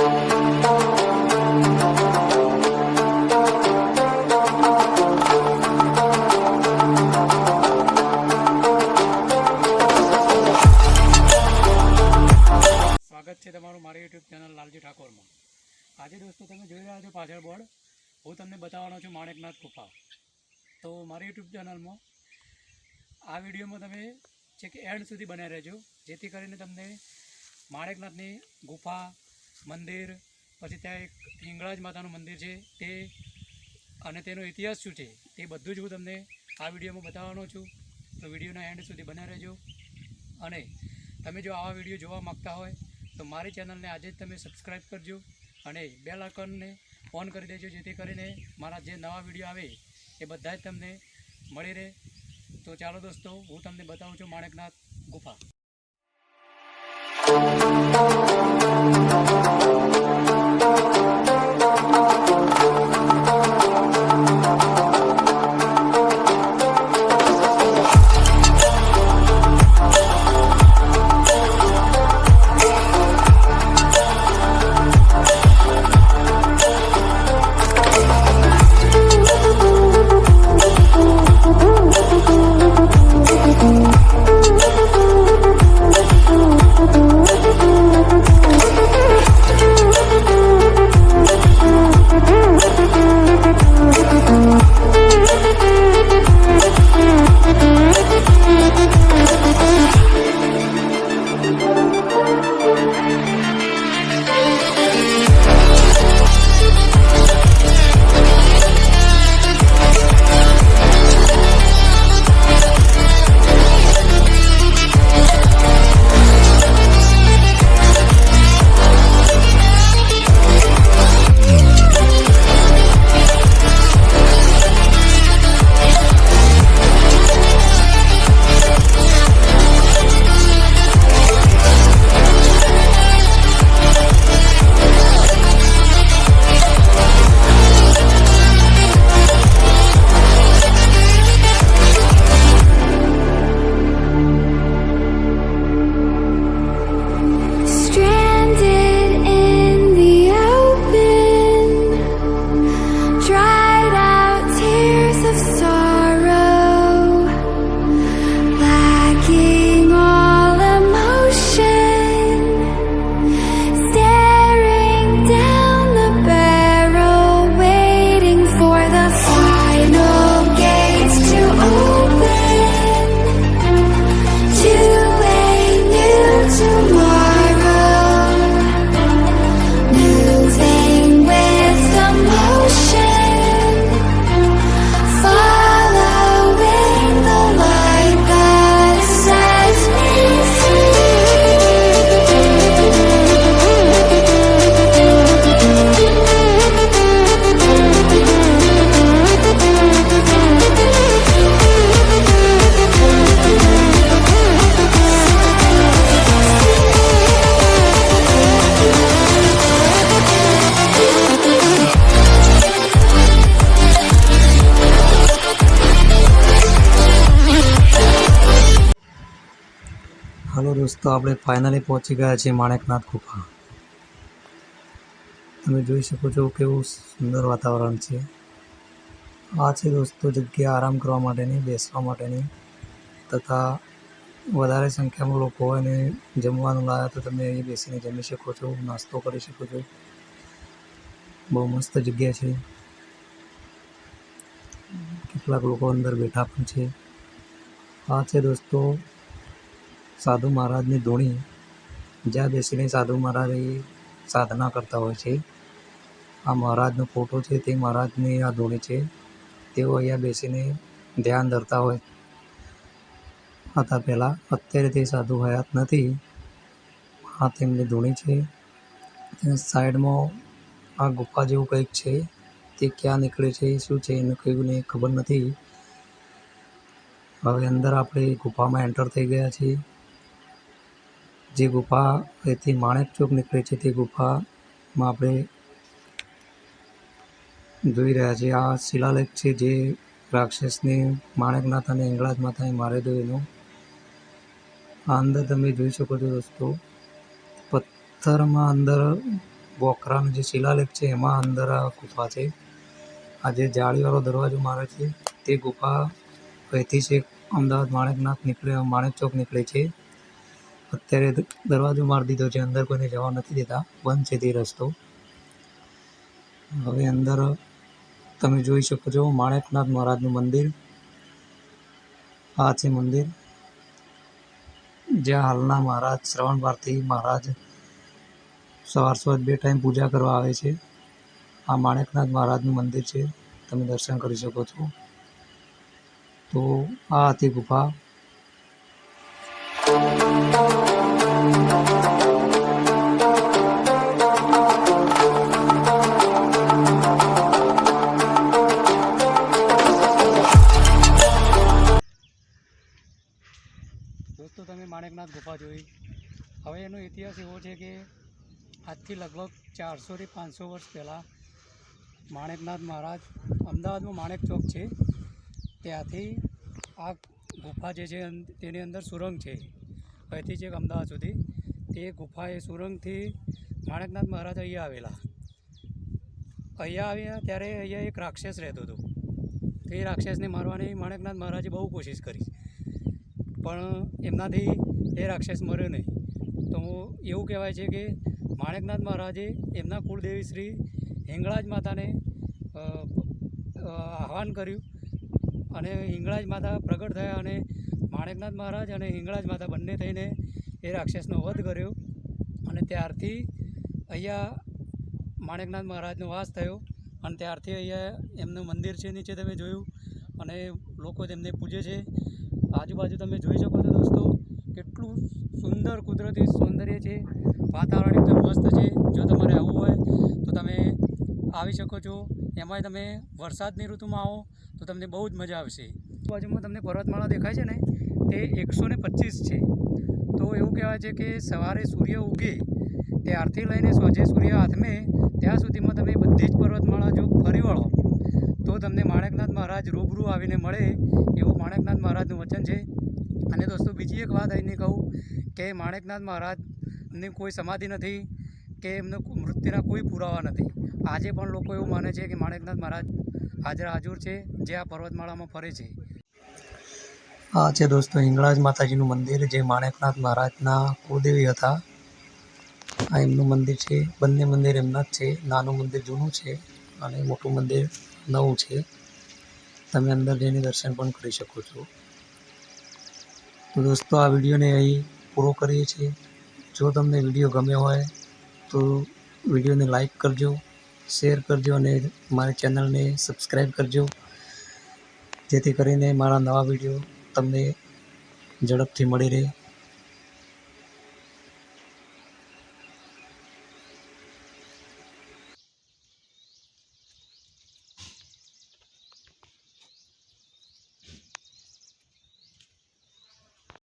સ્વાગત છે તમારું મારી યુટ્યુબ ચેનલ લાલજી ઠાકોરમાં. આજે દોસ્તો તમે જોઈ રહ્યા છો પાછળ બોર્ડ. હું તમને બતાવવાનો છું માણેકનાથ ગુફા. તો મારી યુટ્યુબ ચેનલમાં આ વિડીયોમાં તમે છેક એન્ડ સુધી બનાવી રહેજો. જેથી કરીને તમને માણેકનાથની ગુફા મંદિર, પછી ત્યાં એક હિંગળાજ માતાનું મંદિર છે, તે અને તેનો ઇતિહાસ શું છે, તે બધું જ હું તમને આ વિડીયોમાં બતાવવાનો છું. તો વિડીયોના એન્ડ સુધી બનાવી રહેજો. અને તમે જો આવા વીડિયો જોવા માગતા હોય, તો મારી ચેનલને આજે જ તમે સબસ્ક્રાઈબ કરજો અને બેલ આઇકનને ઓન કરી દેજો, જેથી કરીને મારા જે નવા વીડિયો આવે, એ બધા જ તમને મળી રહે. તો ચાલો દોસ્તો, હું તમને બતાવું છું માણેકનાથ ગુફા. હાલો દોસ્તો, આપણે ફાઇનલી પહોંચી ગયા છીએ માણેકનાથ ગુફા. તમે જોઈ શકો છો કેવું સુંદર વાતાવરણ છે. આ છે દોસ્તો જગ્યા આરામ કરવા માટેની, બેસવા માટેની તથા વધારે સંખ્યામાં લોકો હોય અને જમવાનું લાવ્યા તો તમે અહીં બેસીને જમી શકો છો, નાસ્તો કરી શકો છો. બહુ મસ્ત જગ્યા છે. કેટલાક લોકો અંદર બેઠા પણ છે. આ છે દોસ્તો સાધુ મહારાજની ધૂણી જ્યાં બેસીને સાધુ મહારાજ એ સાધના કરતા હોય છે. આ મહારાજનો ફોટો છે, તે મહારાજની આ ધૂણી છે. તેઓ અહીંયા બેસીને ધ્યાન ધરતા હોય. હતા પહેલાં અત્યારે તે સાધુ હયાત નથી. આ તેમની ધૂણી છે. સાઈડમાં આ ગુફા જેવું કંઈક છે. તે ક્યાં નીકળે છે, શું છે, એનું કંઈ ખબર નથી. હવે અંદર આપણે ગુફામાં એન્ટર થઈ ગયા છીએ. જે ગુફા એથી માણેક ચોક નીકળે છે, તે ગુફામાં આપણે જોઈ રહ્યા છીએ. આ શિલાલેખ છે જે રાક્ષસને માણેકનાથ અને હિંગળાજ માતાએ મારેલો એનું આ અંદર તમે જોઈ શકો છો દોસ્તો. પથ્થરમાં અંદર બોકરાનો જે શિલાલેખ છે, એમાં અંદર આ ગુફા છે. આ જે જાળીવાળો દરવાજો મારે છે, તે ગુફા અહીંથી છે, અમદાવાદ માણેકનાથ નીકળે, માણેક ચોક નીકળે છે. અત્યારે દરવાજો મારી દીધો છે. અંદર કોઈને જવા નથી દેતા. બંધ છે તે રસ્તો. હવે અંદર તમે જોઈ શકો છો માણેકનાથ મહારાજનું મંદિર. આ છે મંદિર. જ્યાં હાલના મહારાજ, શ્રવણ ભારતી મહારાજ સવાર સવાર બે ટાઈમ પૂજા કરવા આવે છે. આ માણેકનાથ મહારાજનું મંદિર છે. તમે દર્શન કરી શકો છો. તો આ હતી ગુફા. ગુફા જોઈ. હવે એનો ઇતિહાસ એવો છે કે આજથી લગભગ ચારસોથી પાંચસો વર્ષ પહેલાં માણેકનાથ મહારાજ અમદાવાદમાં માણેક ચોક છે. ત્યાંથી આ ગુફા જે છે તેની અંદર સુરંગ છે. અહીંથી છેક અમદાવાદ સુધી. તે ગુફા એ સુરંગથી માણેકનાથ મહારાજ અહીંયા આવેલા. અહીંયા આવ્યા ત્યારે અહીંયા એક રાક્ષસ રહેતો હતો. તે રાક્ષસને મારવાની માણેકનાથ મહારાજે બહુ કોશિશ કરી. પણ એમનાથી એ રાક્ષસ મર્યો નહીં. તો એવું કહેવાય છે કે માણેકનાથ મહારાજે એમના કુળદેવી શ્રી હિંગળાજ માતાને આહવાન કર્યું અને હિંગળાજ માતા પ્રગટ થયા અને માણેકનાથ મહારાજ અને હિંગળાજ માતા બંને થઈને એ રાક્ષસનો વધ કર્યો અને ત્યારથી અહીંયા માણેકનાથ મહારાજનો વાસ થયો અને ત્યારથી અહીંયા એમનું મંદિર છે નીચે તમે જોયું અને લોકો તેમને પૂજે છે. આજુબાજુ તમે જોઈ શકો છો દોસ્તો કેટલું સુંદર કુદરતી સૌંદર્ય છે. વાતાવરણ એકદમ મસ્ત છે. જો તમારે આવવું હોય તો તમે આવી શકો છો. એમાંય તમે વરસાદની ઋતુમાં આવો તો તમને બહુ જ મજા આવશે. બાજુમાં તમને પર્વતમાળા દેખાય છે ને? તે એકસો ને પચીસ છે. તો એવું કહેવાય છે કે સવારે સૂર્ય ઉગે, ત્યારથી લઈને સોજે સૂર્ય હાથમે ત્યાં સુધીમાં તમે બધી જ પર્વતમાળા જો ફરી વળો, તો તમને માણેકનાથ મહારાજ રૂબરૂ આવીને મળે એવું માણેકનાથ મહારાજનું વચન છે. અને દોસ્તો, બીજી એક વાત અહીંની કહું કે માણેકનાથ મહારાજની કોઈ સમાધિ નથી કે એમને મૃત્યુના કોઈ પુરાવા નથી. આજે પણ લોકો એવું માને છે કે માણેકનાથ મહારાજ હાજર હાજર છે, જે આ પર્વતમાળામાં ફરે છે. આ છે દોસ્તો, હિંગળાજ માતાજીનું મંદિર, જે માણેકનાથ મહારાજના કુળદેવી હતા, આ એમનું મંદિર છે. બંને મંદિર એમના જ છે. નાનું મંદિર, જૂનું છે અને મોટું મંદિર નવું છે. તમે અંદર જઈને દર્શન પણ કરી શકો છો. તો દોસ્તો, આ વિડીયોને અહીં પૂરો કરીએ છીએ. જો તમને વીડિયો ગમ્યો હોય, તો વિડીયોને લાઈક કરજો, શેર કરજો અને મારી ચેનલને સબસ્ક્રાઈબ કરજો. જેથી કરીને મારા નવા વીડિયો તમને ઝડપથી મળી રહે.